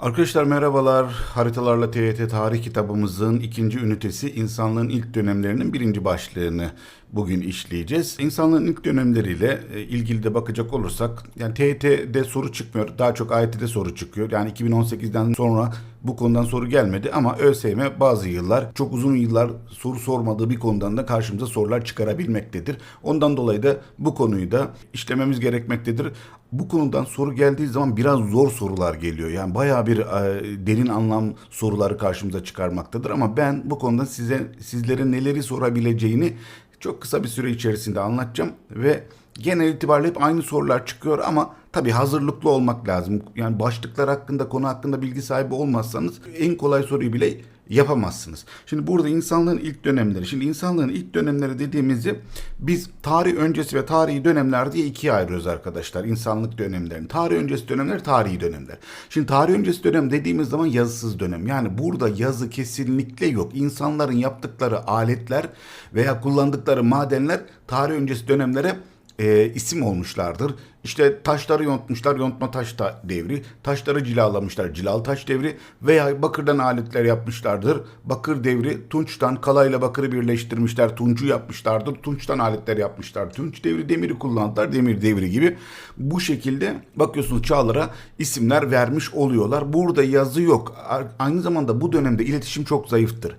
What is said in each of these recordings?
Arkadaşlar merhabalar. Haritalarla TYT tarih kitabımızın ikinci ünitesi insanlığın ilk dönemlerinin birinci başlığını bugün işleyeceğiz. İnsanlığın ilk dönemleriyle e, ilgili de bakacak olursak yani TYT'de soru çıkmıyor. Daha çok AYT'de soru çıkıyor. Yani 2018'den sonra bu konudan soru gelmedi ama ÖSYM bazı yıllar çok uzun yıllar soru sormadığı bir konudan da karşımıza sorular çıkarabilmektedir. Ondan dolayı da bu konuyu da işlememiz gerekmektedir. Bu konudan soru geldiği zaman biraz zor sorular geliyor. Yani bayağı bir e, derin anlam soruları karşımıza çıkarmaktadır ama ben bu konuda size sizlere neleri sorabileceğini çok kısa bir süre içerisinde anlatacağım ve genel itibariyle hep aynı sorular çıkıyor ama tabii hazırlıklı olmak lazım. Yani başlıklar hakkında, konu hakkında bilgi sahibi olmazsanız en kolay soruyu bile yapamazsınız. Şimdi burada insanlığın ilk dönemleri. Şimdi insanlığın ilk dönemleri dediğimizi biz tarih öncesi ve tarihi dönemler diye ikiye ayırıyoruz arkadaşlar. İnsanlık dönemlerini. Tarih öncesi dönemler, tarihi dönemler. Şimdi tarih öncesi dönem dediğimiz zaman yazısız dönem. Yani burada yazı kesinlikle yok. İnsanların yaptıkları aletler veya kullandıkları madenler tarih öncesi dönemlere e, isim olmuşlardır. İşte taşları yontmuşlar, yontma taş ta- devri. Taşları cilalamışlar, cilalı taş devri. Veya bakırdan aletler yapmışlardır. Bakır devri, tunçtan kalayla bakırı birleştirmişler, tuncu yapmışlardır. Tunçtan aletler yapmışlar. Tunç devri demiri kullandılar, demir devri gibi. Bu şekilde bakıyorsunuz çağlara isimler vermiş oluyorlar. Burada yazı yok. Aynı zamanda bu dönemde iletişim çok zayıftır.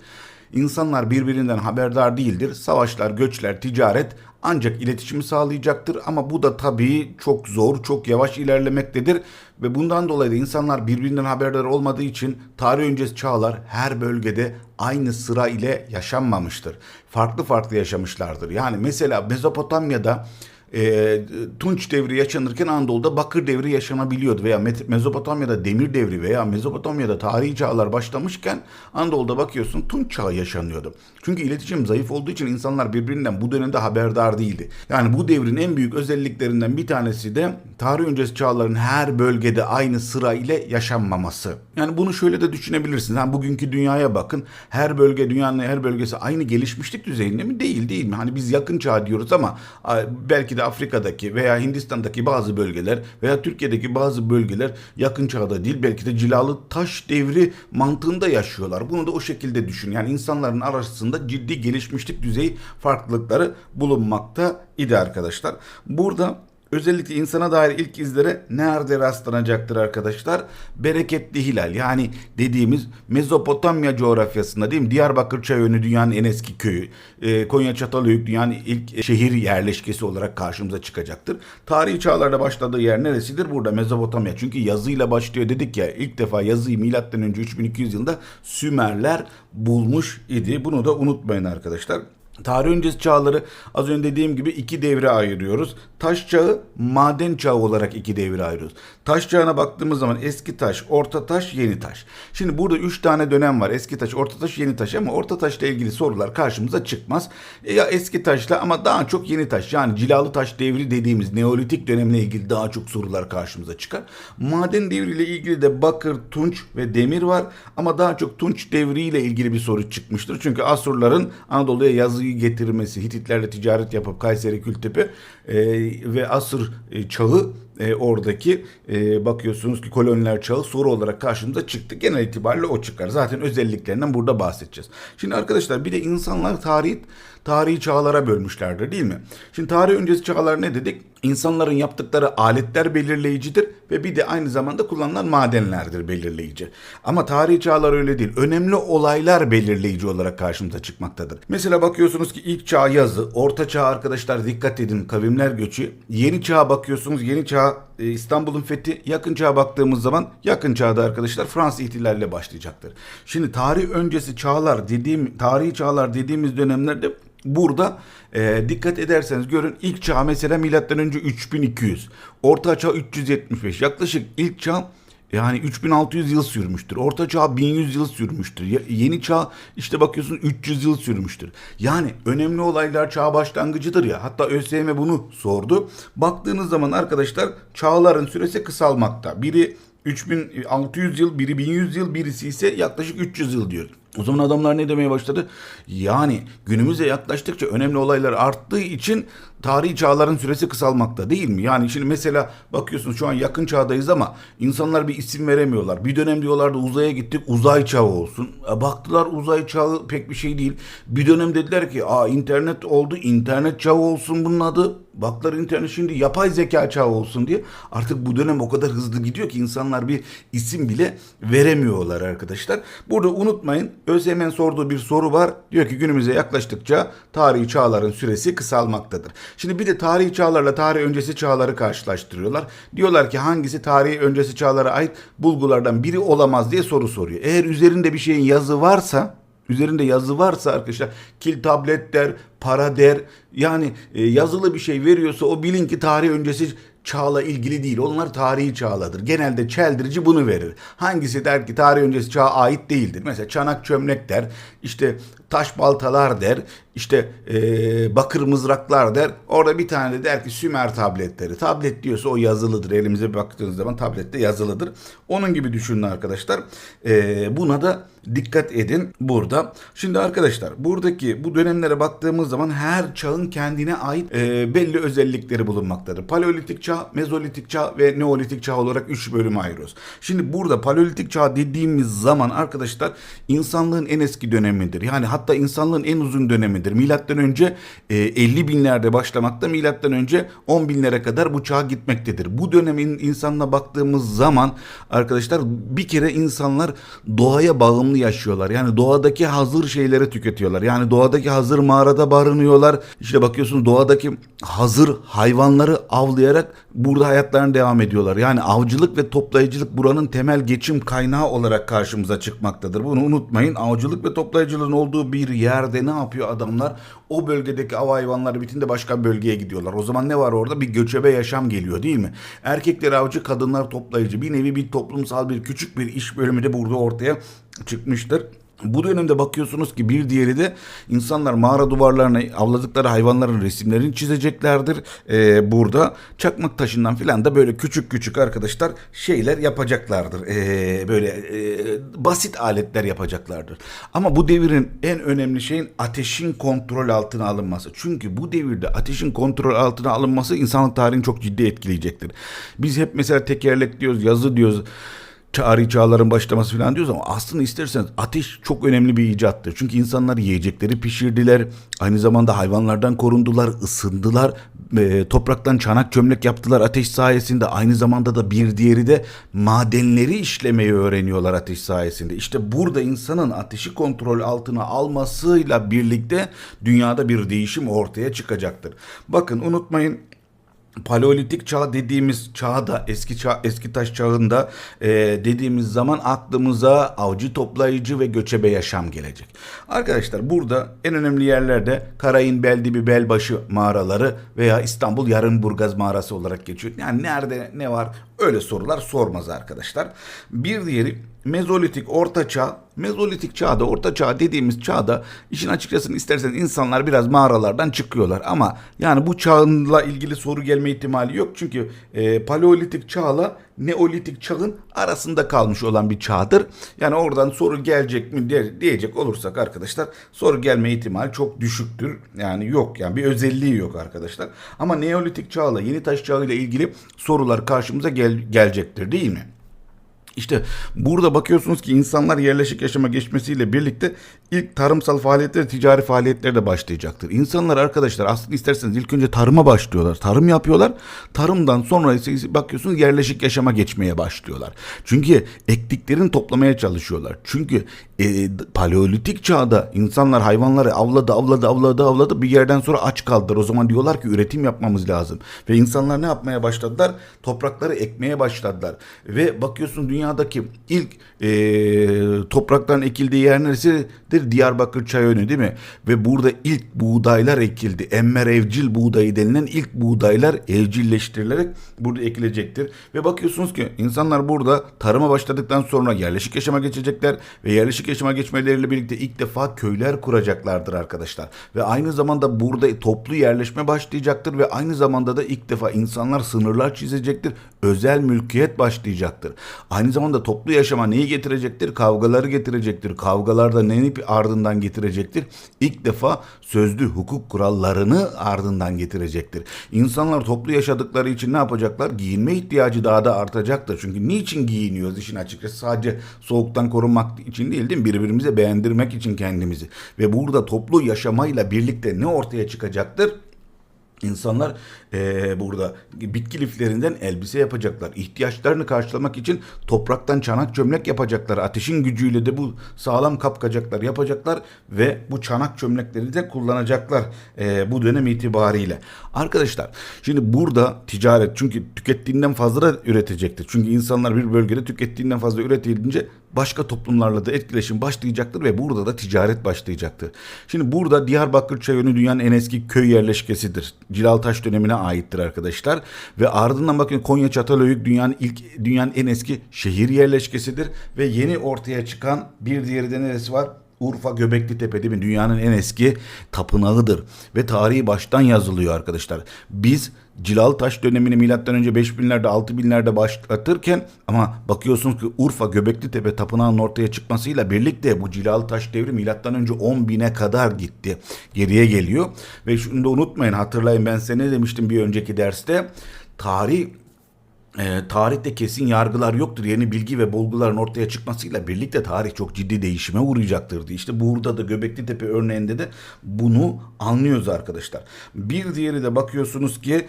İnsanlar birbirinden haberdar değildir. Savaşlar, göçler, ticaret ancak iletişimi sağlayacaktır ama bu da tabii çok zor, çok yavaş ilerlemektedir ve bundan dolayı da insanlar birbirinden haberdar olmadığı için tarih öncesi çağlar her bölgede aynı sıra ile yaşanmamıştır. Farklı farklı yaşamışlardır. Yani mesela Mezopotamya'da e, Tunç devri yaşanırken Anadolu'da Bakır devri yaşanabiliyordu veya Mezopotamya'da Demir devri veya Mezopotamya'da tarihi çağlar başlamışken Anadolu'da bakıyorsun Tunç çağı yaşanıyordu. Çünkü iletişim zayıf olduğu için insanlar birbirinden bu dönemde haberdar değildi. Yani bu devrin en büyük özelliklerinden bir tanesi de tarih öncesi çağların her bölgede aynı sıra ile yaşanmaması. Yani bunu şöyle de düşünebilirsiniz. Yani bugünkü dünyaya bakın. Her bölge dünyanın her bölgesi aynı gelişmişlik düzeyinde mi? Değil değil mi? Hani biz yakın çağ diyoruz ama belki de Afrika'daki veya Hindistan'daki bazı bölgeler veya Türkiye'deki bazı bölgeler yakın çağda değil belki de cilalı taş devri mantığında yaşıyorlar. Bunu da o şekilde düşün. Yani insanların arasında ciddi gelişmişlik düzeyi farklılıkları bulunmakta idi arkadaşlar. Burada Özellikle insana dair ilk izlere nerede rastlanacaktır arkadaşlar? Bereketli hilal yani dediğimiz Mezopotamya coğrafyasında değil mi? Diyarbakır Çayönü dünyanın en eski köyü. Ee, Konya Çatalhöyük dünyanın ilk şehir yerleşkesi olarak karşımıza çıkacaktır. Tarihi çağlarda başladığı yer neresidir? Burada Mezopotamya. Çünkü yazıyla başlıyor dedik ya ilk defa yazıyı milattan önce 3200 yılında Sümerler bulmuş idi. Bunu da unutmayın arkadaşlar. Tarih öncesi çağları az önce dediğim gibi iki devre ayırıyoruz. Taş çağı, maden çağı olarak iki devre ayırıyoruz. Taş çağına baktığımız zaman eski taş, orta taş, yeni taş. Şimdi burada üç tane dönem var. Eski taş, orta taş, yeni taş ama orta taşla ilgili sorular karşımıza çıkmaz. E ya eski taşla ama daha çok yeni taş yani cilalı taş devri dediğimiz Neolitik dönemle ilgili daha çok sorular karşımıza çıkar. Maden devriyle ilgili de bakır, tunç ve demir var ama daha çok tunç devriyle ilgili bir soru çıkmıştır. Çünkü Asurların Anadolu'ya yazıyı getirmesi, Hititlerle ticaret yapıp Kayseri, Kültepe e, ve Asır e, çağı e, oradaki e, bakıyorsunuz ki koloniler çağı soru olarak karşımıza çıktı. Genel itibariyle o çıkar. Zaten özelliklerinden burada bahsedeceğiz. Şimdi arkadaşlar bir de insanlar tarih tarihi çağlara bölmüşlerdir değil mi? Şimdi tarih öncesi çağlar ne dedik? İnsanların yaptıkları aletler belirleyicidir ve bir de aynı zamanda kullanılan madenlerdir belirleyici. Ama tarihi çağlar öyle değil. Önemli olaylar belirleyici olarak karşımıza çıkmaktadır. Mesela bakıyorsunuz ki ilk çağ yazı, orta çağ arkadaşlar dikkat edin kavimler göçü. Yeni çağa bakıyorsunuz yeni çağ e, İstanbul'un fethi yakın çağa baktığımız zaman yakın çağda arkadaşlar Fransız ihtilaliyle başlayacaktır. Şimdi tarih öncesi çağlar dediğim tarihi çağlar dediğimiz dönemlerde Burada e, dikkat ederseniz görün ilk çağ mesela milattan önce 3200, orta çağ 375. Yaklaşık ilk çağ yani 3600 yıl sürmüştür. Orta çağ 1100 yıl sürmüştür. Ye- Yeni çağ işte bakıyorsun 300 yıl sürmüştür. Yani önemli olaylar çağ başlangıcıdır ya. Hatta ÖSYM bunu sordu. Baktığınız zaman arkadaşlar çağların süresi kısalmakta. Biri 3600 yıl, biri 1100 yıl, birisi ise yaklaşık 300 yıl diyor. O zaman adamlar ne demeye başladı? Yani günümüze yaklaştıkça önemli olaylar arttığı için tarihi çağların süresi kısalmakta değil mi? Yani şimdi mesela bakıyorsun şu an yakın çağdayız ama insanlar bir isim veremiyorlar. Bir dönem diyorlardı uzaya gittik uzay çağı olsun. E, baktılar uzay çağı pek bir şey değil. Bir dönem dediler ki aa internet oldu internet çağı olsun bunun adı. Baktılar internet şimdi yapay zeka çağı olsun diye. Artık bu dönem o kadar hızlı gidiyor ki insanlar bir isim bile veremiyorlar arkadaşlar. Burada unutmayın ÖSYM'nin sorduğu bir soru var. Diyor ki günümüze yaklaştıkça tarihi çağların süresi kısalmaktadır. Şimdi bir de tarihi çağlarla tarih öncesi çağları karşılaştırıyorlar. Diyorlar ki hangisi tarihi öncesi çağlara ait bulgulardan biri olamaz diye soru soruyor. Eğer üzerinde bir şeyin yazı varsa üzerinde yazı varsa arkadaşlar kil tablet der, para der. Yani e, yazılı bir şey veriyorsa o bilin ki tarih öncesi çağla ilgili değil. Onlar tarihi çağladır. Genelde çeldirici bunu verir. Hangisi der ki tarih öncesi çağa ait değildir. Mesela çanak çömlek der. işte taş baltalar der. işte e, bakır mızraklar der. Orada bir tane de der ki Sümer tabletleri. Tablet diyorsa o yazılıdır. Elimize baktığınız zaman tablette yazılıdır. Onun gibi düşünün arkadaşlar. E, buna da dikkat edin burada. Şimdi arkadaşlar buradaki bu dönemlere baktığımız zaman her çağın kendine ait e, belli özellikleri bulunmaktadır. Paleolitik çağ, mezolitik çağ ve neolitik çağ olarak üç bölüme ayırıyoruz. Şimdi burada paleolitik çağ dediğimiz zaman arkadaşlar insanlığın en eski dönemidir. Yani hatta insanlığın en uzun dönemidir. Milattan önce e, 50 binlerde başlamakta, milattan önce 10 binlere kadar bu çağ gitmektedir. Bu dönemin insanına baktığımız zaman arkadaşlar bir kere insanlar doğaya bağımlı yaşıyorlar. Yani doğadaki hazır şeyleri tüketiyorlar. Yani doğadaki hazır mağarada barınıyorlar. İşte bakıyorsunuz doğadaki hazır hayvanları avlayarak burada hayatlarına devam ediyorlar. Yani avcılık ve toplayıcılık buranın temel geçim kaynağı olarak karşımıza çıkmaktadır. Bunu unutmayın. Avcılık ve toplayıcılığın olduğu bir yerde ne yapıyor adamlar? O bölgedeki av hayvanları bitince başka bir bölgeye gidiyorlar. O zaman ne var orada? Bir göçebe yaşam geliyor değil mi? Erkekler avcı, kadınlar toplayıcı. Bir nevi bir toplumsal bir küçük bir iş bölümü de burada ortaya çıkmıştır. Bu dönemde bakıyorsunuz ki bir diğeri de insanlar mağara duvarlarına avladıkları hayvanların resimlerini çizeceklerdir. Ee, burada çakmak taşından filan da böyle küçük küçük arkadaşlar şeyler yapacaklardır. Ee, böyle e, basit aletler yapacaklardır. Ama bu devirin en önemli şeyin ateşin kontrol altına alınması. Çünkü bu devirde ateşin kontrol altına alınması insanlık tarihini çok ciddi etkileyecektir. Biz hep mesela tekerlek diyoruz, yazı diyoruz tarihi çağların başlaması falan diyoruz ama aslında isterseniz ateş çok önemli bir icattır. Çünkü insanlar yiyecekleri pişirdiler. Aynı zamanda hayvanlardan korundular, ısındılar. E, topraktan çanak çömlek yaptılar ateş sayesinde. Aynı zamanda da bir diğeri de madenleri işlemeyi öğreniyorlar ateş sayesinde. İşte burada insanın ateşi kontrol altına almasıyla birlikte dünyada bir değişim ortaya çıkacaktır. Bakın unutmayın Paleolitik çağ dediğimiz çağda eski çağ eski taş çağında e, dediğimiz zaman aklımıza avcı toplayıcı ve göçebe yaşam gelecek. Arkadaşlar burada en önemli yerlerde Karayın Beldibi Belbaşı mağaraları veya İstanbul Yarınburgaz mağarası olarak geçiyor. Yani nerede ne var öyle sorular sormaz arkadaşlar. Bir diğeri Mezolitik Orta Çağ. Mezolitik çağda, Orta Çağ dediğimiz çağda işin açıkçası isterseniz insanlar biraz mağaralardan çıkıyorlar. Ama yani bu çağınla ilgili soru gelme ihtimali yok. Çünkü e, Paleolitik çağla Neolitik çağın arasında kalmış olan bir çağdır. Yani oradan soru gelecek mi diye, diyecek olursak arkadaşlar soru gelme ihtimali çok düşüktür. Yani yok yani bir özelliği yok arkadaşlar. Ama Neolitik çağla Yeni Taş çağı ile ilgili sorular karşımıza gel, gelecektir değil mi? İşte burada bakıyorsunuz ki insanlar yerleşik yaşama geçmesiyle birlikte ilk tarımsal faaliyetler, ticari faaliyetler de başlayacaktır. İnsanlar arkadaşlar aslında isterseniz ilk önce tarıma başlıyorlar. Tarım yapıyorlar. Tarımdan sonra ise bakıyorsunuz yerleşik yaşama geçmeye başlıyorlar. Çünkü ektiklerini toplamaya çalışıyorlar. Çünkü e, paleolitik çağda insanlar hayvanları avladı, avladı, avladı, avladı. Bir yerden sonra aç kaldılar. O zaman diyorlar ki üretim yapmamız lazım. Ve insanlar ne yapmaya başladılar? Toprakları ekmeye başladılar. Ve bakıyorsun dünyadaki ilk e, toprakların ekildiği yer neresidir? Diyarbakır Çayönü değil mi? Ve burada ilk buğdaylar ekildi. Emmer evcil buğdayı denilen ilk buğdaylar evcilleştirilerek burada ekilecektir. Ve bakıyorsunuz ki insanlar burada tarıma başladıktan sonra yerleşik yaşama geçecekler ve yerleşik yaşama geçmeleriyle birlikte ilk defa köyler kuracaklardır arkadaşlar. Ve aynı zamanda burada toplu yerleşme başlayacaktır ve aynı zamanda da ilk defa insanlar sınırlar çizecektir. Özel mülkiyet başlayacaktır. Aynı zamanda toplu yaşama neyi getirecektir? Kavgaları getirecektir. Kavgalarda neyi ardından getirecektir? İlk defa sözlü hukuk kurallarını ardından getirecektir. İnsanlar toplu yaşadıkları için ne yapacaklar? Giyinme ihtiyacı daha da artacaktır. Çünkü niçin giyiniyoruz işin açıkçası? Sadece soğuktan korunmak için değil değil mi? Birbirimize beğendirmek için kendimizi. Ve burada toplu yaşamayla birlikte ne ortaya çıkacaktır? İnsanlar eee, burada bitki liflerinden elbise yapacaklar. İhtiyaçlarını karşılamak için topraktan çanak çömlek yapacaklar. Ateşin gücüyle de bu sağlam kapkacaklar yapacaklar ve bu çanak çömlekleri de kullanacaklar eee, bu dönem itibariyle. Arkadaşlar şimdi burada ticaret çünkü tükettiğinden fazla da üretecektir. Çünkü insanlar bir bölgede tükettiğinden fazla üretilince başka toplumlarla da etkileşim başlayacaktır ve burada da ticaret başlayacaktır. Şimdi burada Diyarbakır Çayönü dünyanın en eski köy yerleşkesidir. Cilaltaş dönemine aittir arkadaşlar. Ve ardından bakın Konya Çatalhöyük dünyanın ilk dünyanın en eski şehir yerleşkesidir ve yeni ortaya çıkan bir diğeri de neresi var? Urfa Göbekli Tepe değil mi? Dünyanın en eski tapınağıdır ve tarihi baştan yazılıyor arkadaşlar. Biz Cilal Taş dönemini milattan önce 5000'lerde 6000'lerde başlatırken ama bakıyorsunuz ki Urfa Göbekli Tepe tapınağının ortaya çıkmasıyla birlikte bu Cilal Taş devri milattan önce 10.000'e kadar gitti. Geriye geliyor ve şunu da unutmayın hatırlayın ben size ne demiştim bir önceki derste? Tarih e, tarihte kesin yargılar yoktur. Yeni bilgi ve bulguların ortaya çıkmasıyla birlikte tarih çok ciddi değişime uğrayacaktır. diye. İşte burada da Göbekli Tepe örneğinde de bunu anlıyoruz arkadaşlar. Bir diğeri de bakıyorsunuz ki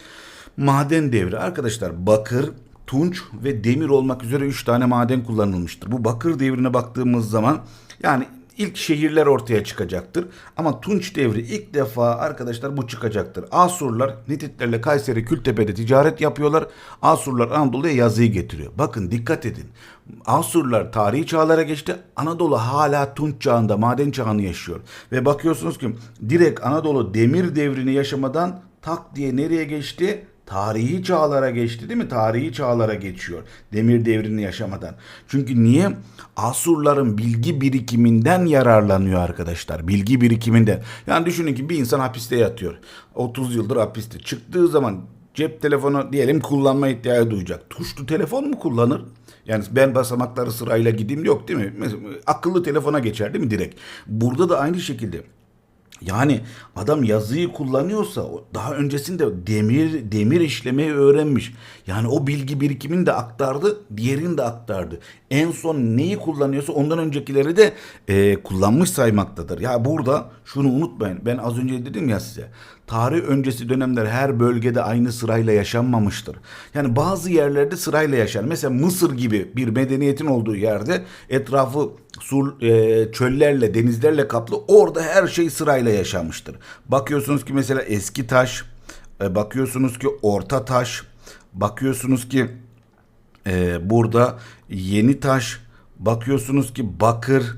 maden devri. Arkadaşlar bakır, tunç ve demir olmak üzere 3 tane maden kullanılmıştır. Bu bakır devrine baktığımız zaman yani ilk şehirler ortaya çıkacaktır. Ama Tunç devri ilk defa arkadaşlar bu çıkacaktır. Asurlar Hititlerle Kayseri Kültepe'de ticaret yapıyorlar. Asurlar Anadolu'ya yazıyı getiriyor. Bakın dikkat edin. Asurlar tarihi çağlara geçti. Anadolu hala Tunç çağında maden çağını yaşıyor. Ve bakıyorsunuz ki direkt Anadolu demir devrini yaşamadan tak diye nereye geçti? Tarihi çağlara geçti değil mi? Tarihi çağlara geçiyor. Demir devrini yaşamadan. Çünkü niye? Asurların bilgi birikiminden yararlanıyor arkadaşlar. Bilgi birikiminden. Yani düşünün ki bir insan hapiste yatıyor. 30 yıldır hapiste. Çıktığı zaman cep telefonu diyelim kullanma ihtiyacı duyacak. Tuşlu telefon mu kullanır? Yani ben basamakları sırayla gideyim yok değil mi? Mesela akıllı telefona geçer değil mi direkt? Burada da aynı şekilde yani adam yazıyı kullanıyorsa daha öncesinde demir demir işlemeyi öğrenmiş. Yani o bilgi birikimini de aktardı, diğerini de aktardı. En son neyi kullanıyorsa ondan öncekileri de e, kullanmış saymaktadır. Ya burada şunu unutmayın. Ben az önce dedim ya size. Tarih öncesi dönemler her bölgede aynı sırayla yaşanmamıştır. Yani bazı yerlerde sırayla yaşar. Mesela Mısır gibi bir medeniyetin olduğu yerde etrafı sur, e, çöllerle, denizlerle kaplı. Orada her şey sırayla yaşanmıştır. Bakıyorsunuz ki mesela eski taş, e, bakıyorsunuz ki orta taş, bakıyorsunuz ki e, burada yeni taş, bakıyorsunuz ki bakır,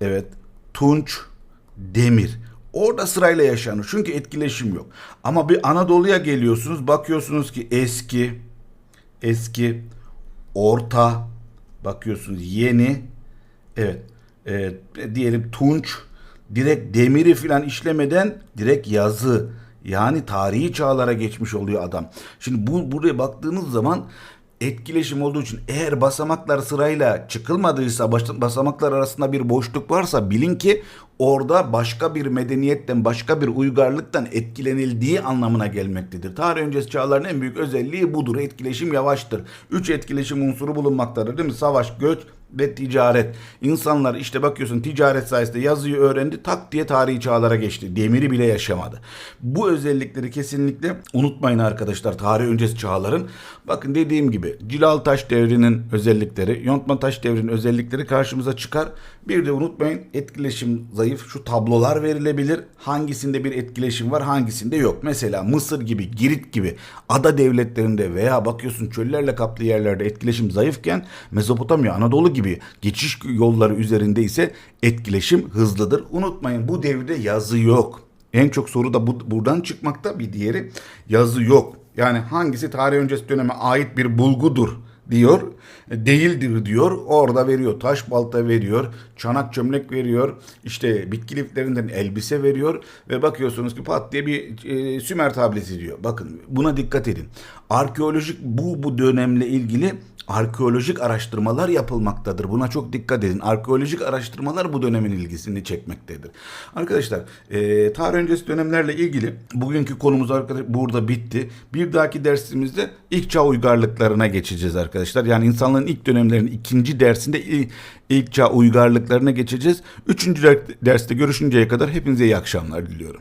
evet, tunç, demir. Orada sırayla yaşanır. Çünkü etkileşim yok. Ama bir Anadolu'ya geliyorsunuz, bakıyorsunuz ki eski, eski, orta, bakıyorsunuz yeni, evet, e, diyelim tunç, direkt demiri filan işlemeden direkt yazı yani tarihi çağlara geçmiş oluyor adam. Şimdi bu buraya baktığınız zaman etkileşim olduğu için eğer basamaklar sırayla çıkılmadıysa basamaklar arasında bir boşluk varsa bilin ki orada başka bir medeniyetten başka bir uygarlıktan etkilenildiği anlamına gelmektedir. Tarih öncesi çağların en büyük özelliği budur. Etkileşim yavaştır. Üç etkileşim unsuru bulunmaktadır değil mi? Savaş, göç ve ticaret. İnsanlar işte bakıyorsun ticaret sayesinde yazıyı öğrendi tak diye tarihi çağlara geçti. Demiri bile yaşamadı. Bu özellikleri kesinlikle unutmayın arkadaşlar tarih öncesi çağların. Bakın dediğim gibi Cilal Taş devrinin özellikleri, Yontma Taş devrinin özellikleri karşımıza çıkar. Bir de unutmayın etkileşim. Şu tablolar verilebilir. Hangisinde bir etkileşim var hangisinde yok. Mesela Mısır gibi, Girit gibi ada devletlerinde veya bakıyorsun çöllerle kaplı yerlerde etkileşim zayıfken Mezopotamya, Anadolu gibi geçiş yolları üzerinde ise etkileşim hızlıdır. Unutmayın bu devirde yazı yok. En çok soru da bu, buradan çıkmakta bir diğeri yazı yok. Yani hangisi tarih öncesi döneme ait bir bulgudur diyor. Değildir diyor. Orada veriyor. Taş balta veriyor. Çanak çömlek veriyor. işte bitki liflerinden elbise veriyor. Ve bakıyorsunuz ki pat diye bir e, Sümer tablesi diyor. Bakın buna dikkat edin. Arkeolojik bu bu dönemle ilgili arkeolojik araştırmalar yapılmaktadır. Buna çok dikkat edin. Arkeolojik araştırmalar bu dönemin ilgisini çekmektedir. Arkadaşlar e, tarih öncesi dönemlerle ilgili bugünkü konumuz arkadaş burada bitti. Bir dahaki dersimizde ilk çağ uygarlıklarına geçeceğiz arkadaşlar. Yani insanlığın ilk dönemlerinin ikinci dersinde il- ilk çağ uygarlıklarına geçeceğiz. Üçüncü der- derste görüşünceye kadar hepinize iyi akşamlar diliyorum.